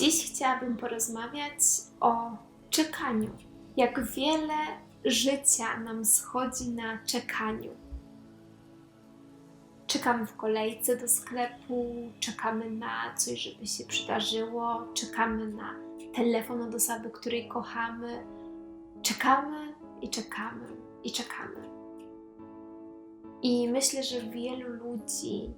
Dziś chciałabym porozmawiać o czekaniu. Jak wiele życia nam schodzi na czekaniu. Czekamy w kolejce do sklepu, czekamy na coś, żeby się przydarzyło, czekamy na telefon od osoby, której kochamy. Czekamy i czekamy i czekamy. I myślę, że wielu ludzi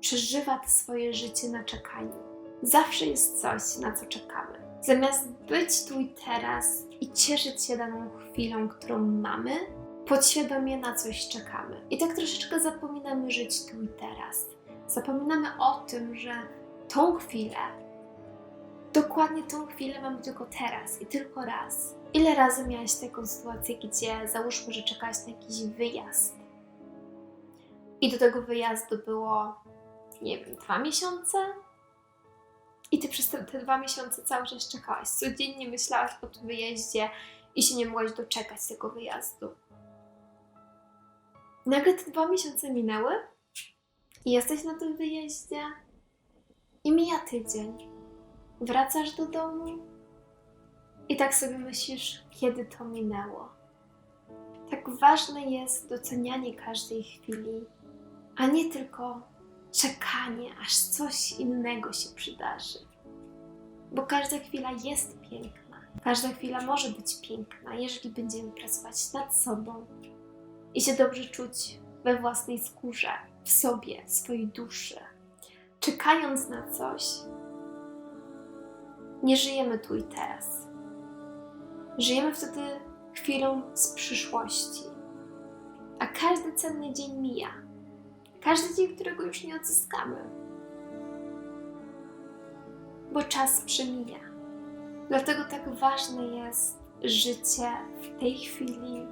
przeżywa swoje życie na czekaniu. Zawsze jest coś, na co czekamy. Zamiast być tu i teraz i cieszyć się daną chwilą, którą mamy, podświadomie na coś czekamy. I tak troszeczkę zapominamy żyć tu i teraz. Zapominamy o tym, że tą chwilę, dokładnie tą chwilę mamy tylko teraz i tylko raz. Ile razy miałaś taką sytuację, gdzie załóżmy, że czekałaś na jakiś wyjazd i do tego wyjazdu było, nie wiem, dwa miesiące? I ty przez te, te dwa miesiące cały czas czekałaś. Codziennie myślałaś o tym wyjeździe i się nie mogłaś doczekać tego wyjazdu. Nagle te dwa miesiące minęły i jesteś na tym wyjeździe i mija tydzień. Wracasz do domu i tak sobie myślisz, kiedy to minęło. Tak ważne jest docenianie każdej chwili, a nie tylko czekanie, aż coś innego się przydarzy. Bo każda chwila jest piękna. Każda chwila może być piękna, jeżeli będziemy pracować nad sobą i się dobrze czuć we własnej skórze, w sobie, w swojej duszy. Czekając na coś, nie żyjemy tu i teraz. Żyjemy wtedy chwilą z przyszłości. A każdy cenny dzień mija. Każdy dzień, którego już nie odzyskamy. Bo czas przemija. Dlatego tak ważne jest życie w tej chwili,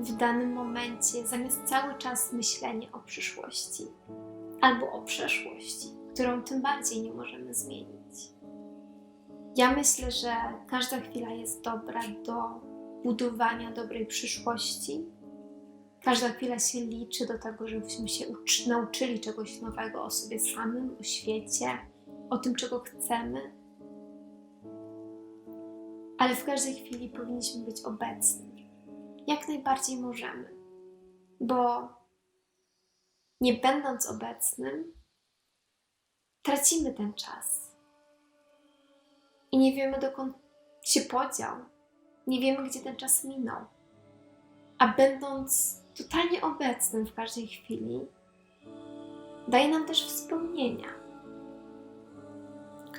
w danym momencie, zamiast cały czas myślenia o przyszłości albo o przeszłości, którą tym bardziej nie możemy zmienić. Ja myślę, że każda chwila jest dobra do budowania dobrej przyszłości. Każda chwila się liczy do tego, żebyśmy się uczy, nauczyli czegoś nowego o sobie samym, o świecie, o tym, czego chcemy. Ale w każdej chwili powinniśmy być obecni. Jak najbardziej możemy. Bo nie będąc obecnym, tracimy ten czas. I nie wiemy, dokąd się podział. Nie wiemy, gdzie ten czas minął. A będąc totalnie obecnym w każdej chwili, daje nam też wspomnienia,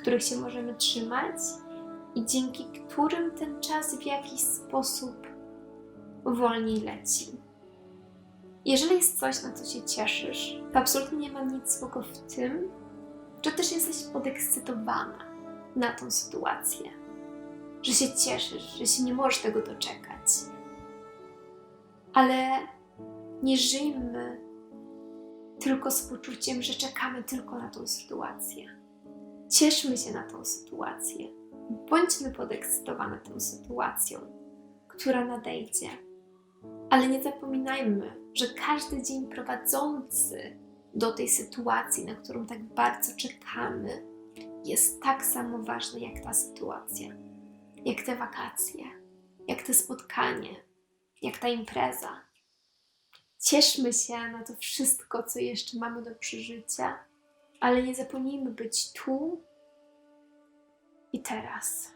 których się możemy trzymać i dzięki którym ten czas w jakiś sposób wolniej leci. Jeżeli jest coś, na co się cieszysz, to absolutnie nie ma nic złego w tym, że też jesteś podekscytowana na tą sytuację, że się cieszysz, że się nie możesz tego doczekać. Ale nie żyjmy tylko z poczuciem, że czekamy tylko na tą sytuację. Cieszmy się na tą sytuację. Bądźmy podekscytowane tą sytuacją, która nadejdzie. Ale nie zapominajmy, że każdy dzień prowadzący do tej sytuacji, na którą tak bardzo czekamy, jest tak samo ważny jak ta sytuacja, jak te wakacje, jak te spotkanie, jak ta impreza. Cieszmy się na to wszystko, co jeszcze mamy do przeżycia, ale nie zapomnijmy być tu i teraz.